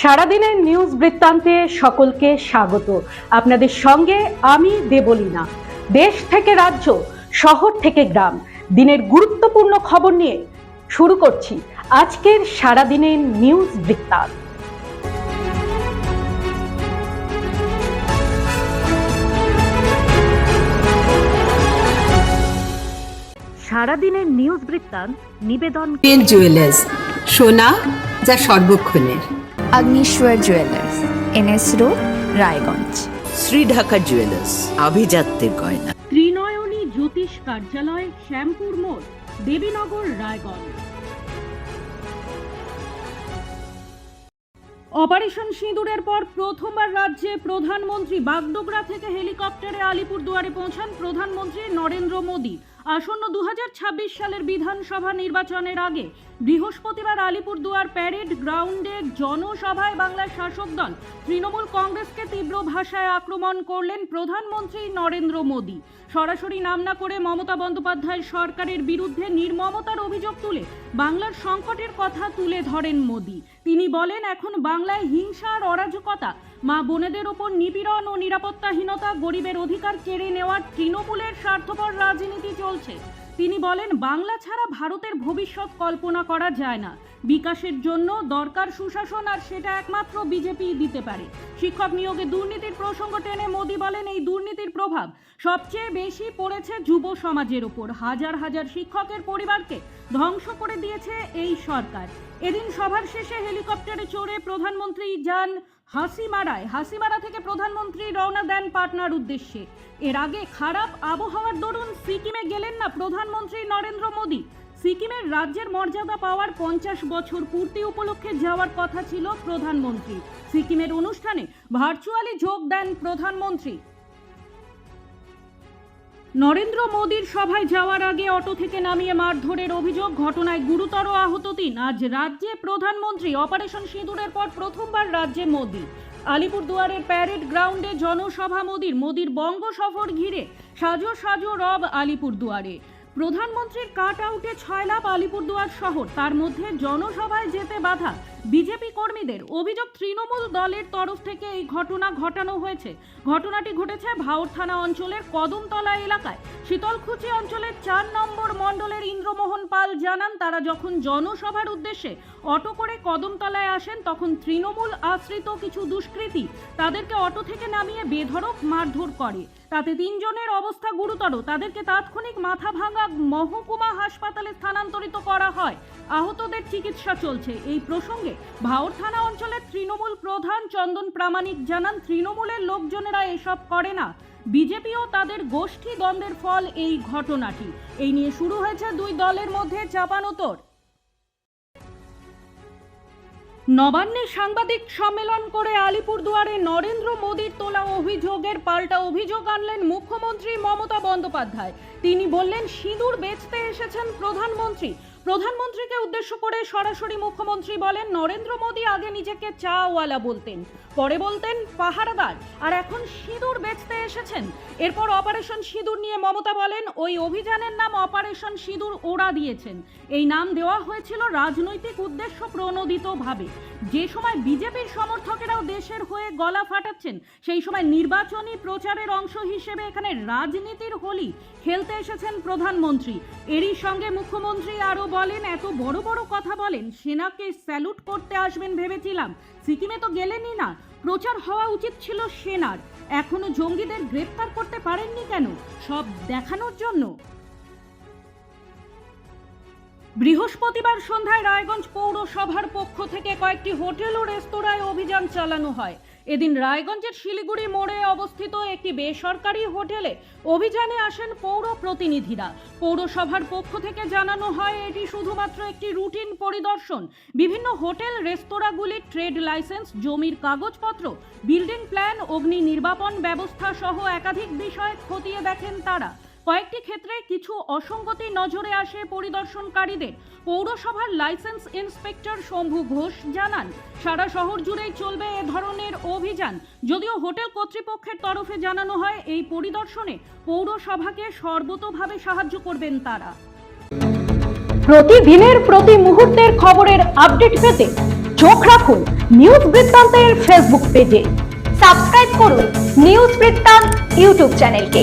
সারাদিনের নিউজ বৃত্তান্তে সকলকে স্বাগত। আপনাদের সঙ্গে আমি দেবলীনা। দেশ থেকে রাজ্য, শহর থেকে গ্রাম। দিনের গুরুত্বপূর্ণ খবর নিয়ে শুরু করছি আজকের সারাদিনের নিউজ বৃত্তান্ত। সারাদিনের নিউজ বৃত্তান্ত, নিবেদন জুয়েলার্স সোনা যা সর্বক্ষণের। Agnishwar jewellers NS road Raiganj Shri Dhaka jewellers আভিজাত্যের গয়না ত্রিনয়নী জ্যোতিষ কার্যালয় শ্যামপুর মোড় দেবীনগর রায়গঞ্জ। অপারেশন সিঁদুরের পর প্রথমবার রাজ্যে প্রধানমন্ত্রী বাগডোগরা থেকে হেলিকপ্টারে আলিপুরদুয়ারে পৌঁছান প্রধানমন্ত্রী নরেন্দ্র মোদী। আসন্ন দু হাজার ছাব্বিশ সালের বিধানসভা নির্বাচনের আগে বৃহস্পতিবার আলিপুরদুয়ার প্যারেড গ্রাউন্ডে জনসভায় বাংলার শাসক দল তৃণমূল কংগ্রেসকে তীব্র ভাষায় আক্রমণ করলেন প্রধানমন্ত্রী নরেন্দ্র মোদী। সরাসরি নাম না করে মমতা বন্দ্যোপাধ্যায় সরকারের বিরুদ্ধে নির্মমতার অভিযোগ তুলে বাংলার সংকটের কথা তুলে ধরেন মোদী। তিনি বলেন, এখন বাংলায় হিংসা আর অরাজকতা, মা বোনেদের ওপর নিপীড়ন ও নিরাপত্তাহীনতা গরিবের অধিকার কেড়ে নেওয়ার তৃণমূলের স্বার্থপর রাজনীতি চলছে। তিনি বলেন, বাংলা ছাড়া ভারতের ভবিষ্যৎ কল্পনা করা যায় না। বিকাশের জন্য দরকার সুশাসন, আর সেটা একমাত্র বিজেপি দিতে পারে। শিক্ষক নিয়োগে দুর্নীতির প্রসঙ্গ টেনে মোদী বলেন, এই দুর্নীতির প্রভাব সবচেয়ে বেশি পড়েছে যুব সমাজের ওপর। হাজার হাজার শিক্ষকের পরিবারকে ধ্বংস করে দিয়েছে এই সরকার। এদিন সভার শেষে হেলিকপ্টারে চড়ে প্রধানমন্ত্রী যান হাসিমারায়। হাসিমারা থেকে প্রধানমন্ত্রী রওনা দেন পাটনার উদ্দেশ্যে। এর আগে খারাপ আবহাওয়ার দরুন সিকিমে গেলেন না প্রধানমন্ত্রী নরেন্দ্র মোদী। সিকিমের রাজ্যের মর্যাদা পাওয়ার পঞ্চাশ বছর পূর্তি উপলক্ষে যাওয়ার কথা ছিল প্রধানমন্ত্রী। সিকিমের অনুষ্ঠানে ভার্চুয়ালি যোগ দেন প্রধানমন্ত্রী। নরেন্দ্র মোদীর সভায় যাওয়ার আগে অটো থেকে নামিয়ে মারধরের অভিযোগ ঘটনায় গুরুতর আহত তিন। আজ রাজ্যে প্রধানমন্ত্রী অপারেশন সিঁদুরের পর প্রথমবার রাজ্যে মোদী। আলিপুরদুয়ারের প্যারেড গ্রাউন্ডে জনসভা মোদীর। মোদীর বঙ্গ সফর ঘিরে সাজো সাজো রব আলিপুরদুয়ারে। প্রধানমন্ত্রীর কাট আউটে ছয় লাভ আলিপুরদুয়ার শহর। তার মধ্যে জনসভায় যেতে বাধা। বিজেপি কর্মীদের অভিযোগ তৃণমূল দলের তরফ থেকে এই ঘটনা ঘটানো হয়েছে। ঘটনাটি ঘটেছে ভাওর থানা অঞ্চলের কদমতলা এলাকায়। শীতলকুচি অঞ্চলের চার নম্বর মণ্ডলের ইন্দ্রমোহন পাল জানান, তারা যখন জনসভার উদ্দেশ্যে অটো করে কদমতলায় আসেন, তখন তৃণমূল আশ্রিত কিছু দুষ্কৃতী তাদেরকে অটো থেকে নামিয়ে বেধড়ক মারধর করে। তাতে তিনজনের অবস্থা গুরুতর। তাদেরকে তাৎক্ষণিক মাথা ভাঙা মহকুমা হাসপাতালে স্থানান্তরিত করা হয়। আহতদের চিকিৎসা চলছে। এই প্রসঙ্গে ভাওর থানা অঞ্চলের তৃণমূল প্রধান চন্দন প্রামাণিক জানান, তৃণমূলের লোকজনেরা এসব করে না। বিজেপিও তাদের গোষ্ঠী দ্বন্দ্বের ফল এই ঘটনাটি। এই নিয়ে শুরু হয়েছে দুই দলের মধ্যে চাপানোতর। নবান্নে সাংবাদিক সম্মেলন করে আলিপুরদুয়ারে নরেন্দ্র মোদীর তোলা অভিযোগের পাল্টা অভিযোগ আনলেন মুখ্যমন্ত্রী মমতা বন্দ্যোপাধ্যায়। তিনি বললেন, সিঁদুর বেচতে এসেছেন প্রধানমন্ত্রী। প্রধানমন্ত্রীকে উদ্দেশ্য করে সরাসরি মুখ্যমন্ত্রী বলেন, নরেন্দ্র মোদী আগে নিজেকে চাওয়ালা বলতেন, পরে বলতেন পাহারাদার, আর এখন সিঁদুর বেচতে এসেছেন। এরপর অপারেশন সিঁদুর নিয়ে মমতা বলেন, ওই অভিযানের নাম অপারেশন সিঁদুর ওরা দিয়েছেন। এই নাম দেওয়া হয়েছিল রাজনৈতিক উদ্দেশ্য প্রণোদিতভাবে। যে সময় বিজেপির সমর্থকেরাও দেশের হয়ে গলা ফাটাচ্ছেন, সেই সময় নির্বাচনী প্রচারের অংশ হিসেবে এখানে রাজনীতির হোলি খেলতে এসেছেন প্রধানমন্ত্রী। এরই সঙ্গে মুখ্যমন্ত্রী আরও বলেন, এত বড় বড় কথা বলেন, সেনাকে স্যালুট করতে আসবেন ভেবেছিলাম। সিকিমে তো গেলেনই না। প্রচার হওয়া উচিত ছিল সেনার। এখনও জঙ্গিদের গ্রেপ্তার করতে পারেননি কেন? সব দেখানোর জন্য। বৃহস্পতিবার সন্ধ্যায় রায়গঞ্জ পৌরসভার পক্ষ থেকে কয়েকটি হোটেল ও রেস্তোরাঁয় অভিযান চালানো হয়। এদিন রায়গঞ্জের শিলিগুড়ি মোড়ে অবস্থিত একটি বেসরকারি হোটেলে অভিযানে আসেন পৌর প্রতিনিধিরা। পৌরসভার পক্ষ থেকে জানানো হয়, এটি শুধুমাত্র একটি রুটিন পরিদর্শন। বিভিন্ন হোটেল রেস্তোরাঁগুলির ট্রেড লাইসেন্স, জমির কাগজপত্র, বিল্ডিং প্ল্যান, অগ্নি নির্বাপন ব্যবস্থা সহ একাধিক বিষয় খতিয়ে দেখেন তারা। কয়েকটি ক্ষেত্রে কিছু অসঙ্গতি নজরে আসে পরিদর্শনকারীদের। পৌরসভার লাইসেন্স ইন্সপেক্টর শম্ভু ঘোষ জানান, সারা শহর জুড়েই চলবে এ ধরনের অভিযান। যদিও হোটেল কর্তৃপক্ষের তরফে জানানো হয়, এই পরিদর্শনে পৌরসভাকে সর্বতোভাবে সাহায্য করবেন তারা। প্রতিদিনের প্রতি মুহূর্তের খবরের আপডেট পেতে চোখ রাখুন নিউজ বৃত্তান্তের ফেসবুক পেজে। সাবস্ক্রাইব করুন নিউজ বৃত্তান্ত ইউটিউব চ্যানেলকে।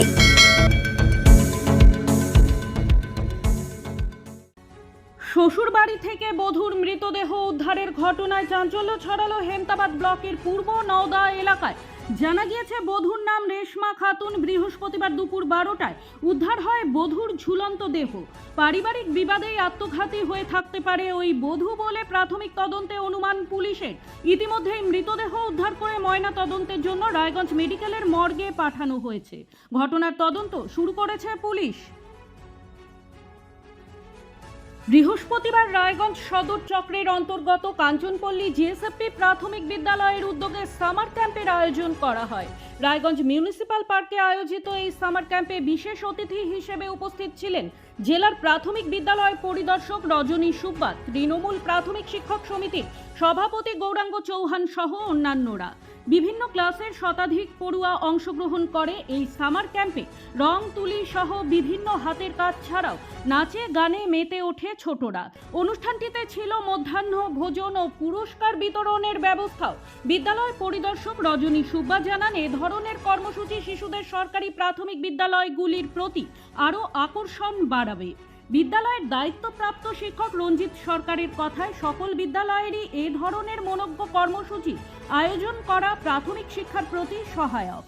শ্বশুর বাড়ি থেকে বধূর মৃতদেহ উদ্ধারের ঘটনায় চাঞ্চল্য ছড়ালো হেমতাবাদ ব্লকের পূর্ব নওদা এলাকায়। জানা গিয়েছে, বধূর নাম রেশমা খাতুন। বৃহস্পতিবার দুপুর বারোটায় উদ্ধার হয় বধূর ঝুলন্ত দেহ। পারিবারিক বিবাদেই আত্মঘাতী হয়ে থাকতে পারে ওই বধূ বলে প্রাথমিক তদন্তে অনুমান পুলিশের। ইতিমধ্যেই মৃতদেহ উদ্ধার করে ময়না তদন্তের জন্য রায়গঞ্জ মেডিকেলের মর্গে পাঠানো হয়েছে। ঘটনার তদন্ত শুরু করেছে পুলিশ। বৃহস্পতিবার রায়গঞ্জ সদর চক্রের অন্তর্গত কাঞ্চনপল্লী জিএসএফপি প্রাথমিক বিদ্যালয়ের উদ্যোগে সামার ক্যাম্পের আয়োজন করা হয়। রায়গঞ্জ মিউনিসিপাল পার্কে আয়োজিত এই সামার ক্যাম্পে বিশেষ অতিথি হিসেবে উপস্থিত ছিলেন জেলার প্রাথমিক বিদ্যালয় পরিদর্শক রজনী সুব্বা তৃণমূল প্রাথমিক শিক্ষক সমিতির সভাপতি গৌরাঙ্গ চৌহান সহ অন্যান্যরা। বিভিন্ন ক্লাসের শতাধিক পড়ুয়া অংশগ্রহণ করে এই সামার ক্যাম্পে রং তুলি সহ বিভিন্ন হাতের কাজ ছাড়াও নাচে, গানে মেতে ওঠে ছোটরা। অনুষ্ঠানটিতে ছিল মধ্যাহ্ন ভোজন ও পুরস্কার বিতরণের ব্যবস্থাও। বিদ্যালয় পরিদর্শক রজনী সুব্বা জানান, এ ধরনের কর্মসূচি শিশুদের সরকারি প্রাথমিক বিদ্যালয়গুলির প্রতি আরও আকর্ষণ বাড়াবে বিদ্যালয়ের দায়িত্বপ্রাপ্ত শিক্ষক রঞ্জিত সরকারের কথায় সকল বিদ্যালয়েরই এ ধরনের মনজ্ঞ কর্মসূচি আয়োজন করা প্রাথমিক শিক্ষার প্রতি সহায়ক।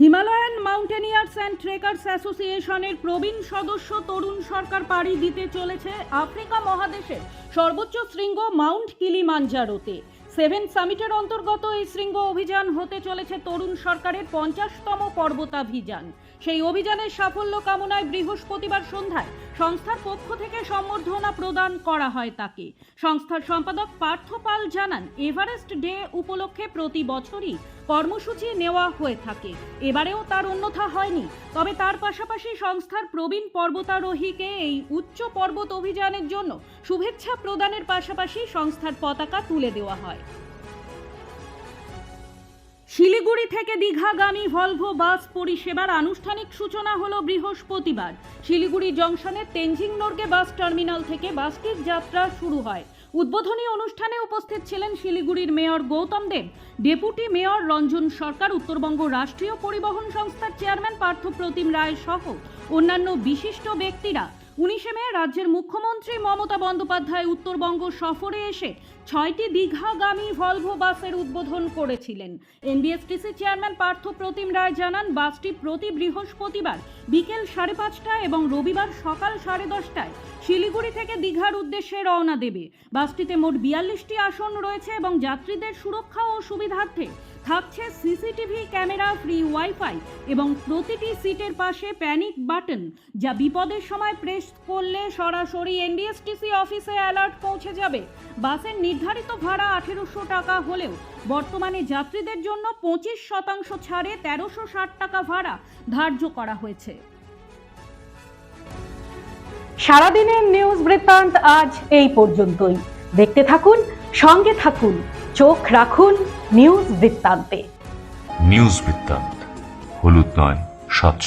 হিমালয়ান মাউন্টেনিয়ার্স অ্যান্ড ট্রেকার্স অ্যাসোসিয়েশনের প্রবীণ সদস্য তরুণ সরকার পাড়ি দিতে চলেছে আফ্রিকা মহাদেশের সর্বোচ্চ শৃঙ্গ মাউন্ট কিলিমাঞ্জারোতে। সেভেন সামিটের অন্তর্গত এই শৃঙ্গ অভিযান হতে চলেছে তরুণ সরকারের পঞ্চাশতম পর্বতাভিযান। সেই অভিযানের সাফল্য কামনায় বৃহস্পতিবার সন্ধ্যায় সংস্থার পক্ষ থেকে সম্বর্ধনা প্রদান করা হয় তাকে। সংস্থার সম্পাদক পার্থ পাল জানান, এভারেস্ট ডে উপলক্ষে প্রতি বছরই কর্মসূচি নেওয়া হয়ে থাকে। এবারেও তার অন্যথা হয়নি। তবে তার পাশাপাশি সংস্থার প্রবীণ পর্বতারোহীকে এই উচ্চ পর্বত অভিযানের জন্য শুভেচ্ছা প্রদানের পাশাপাশি সংস্থার পতাকা তুলে দেওয়া হয়। শিলিগুড়ি থেকে দীঘাগামী ভলভো বাস পরিষেবার আনুষ্ঠানিক সূচনা হলো বৃহস্পতিবার। শিলিগুড়ি জংশনের তেনজিং নর্গে বাস টার্মিনাল থেকে বাসটির যাত্রা শুরু হয়। উদ্বোধনী অনুষ্ঠানে উপস্থিত ছিলেন শিলিগুড়ির mayor Goutam Deb, deputy mayor Ranjan Sarkar, Uttarbanga রাষ্ট্রীয় পরিবহন সংস্থার চেয়ারম্যান পার্থ প্রতিম রায় সহ অন্যান্য বিশিষ্ট ব্যক্তিরা। উনিশে মে রাজ্যের মুখ্যমন্ত্রী মমতা বন্দ্যোপাধ্যায় উত্তরবঙ্গ সফরে এসে ছয়টি দীঘাগামী ভলভো বাসের উদ্বোধন করেছিলেন। এনবিএসটিসি চেয়ারম্যান পার্থ প্রতিম রায় জানান, বাসটি প্রতি বৃহস্পতিবার বিকেল সাড়ে পাঁচটায় এবং রবিবার সকাল সাড়ে দশটায় শিলিগুড়ি থেকে দীঘার উদ্দেশ্যে রওনা দেবে। বাসটিতে মোট বিয়াল্লিশটি আসন রয়েছে এবং যাত্রীদের সুরক্ষা ও সুবিধার্থে থাকছে সিসিটিভি ক্যামেরা, ফ্রি ওয়াইফাই এবং প্রতিটি সিটের পাশে প্যানিক বাটন যা বিপদের সময় প্রেস করলে সরাসরি এনডিএসটিসি অফিসে অ্যালার্ট পৌঁছে যাবে। বাসের নির্ধারিত ভাড়া আঠেরোশো টাকা হলেও বর্তমানে যাত্রীদের জন্য পঁচিশ শতাংশ ছাড়ে তেরোশো ষাট টাকা ভাড়া ধার্য করা হয়েছে। সারাদিনের নিউজ বৃত্তান্ত আজ এই পর্যন্তই। দেখতে থাকুন, সঙ্গে থাকুন। চোখ রাখুন নিউজ বৃত্তান্তে। নিউজ বৃত্তান্ত হলুদ নয় স্বচ্ছ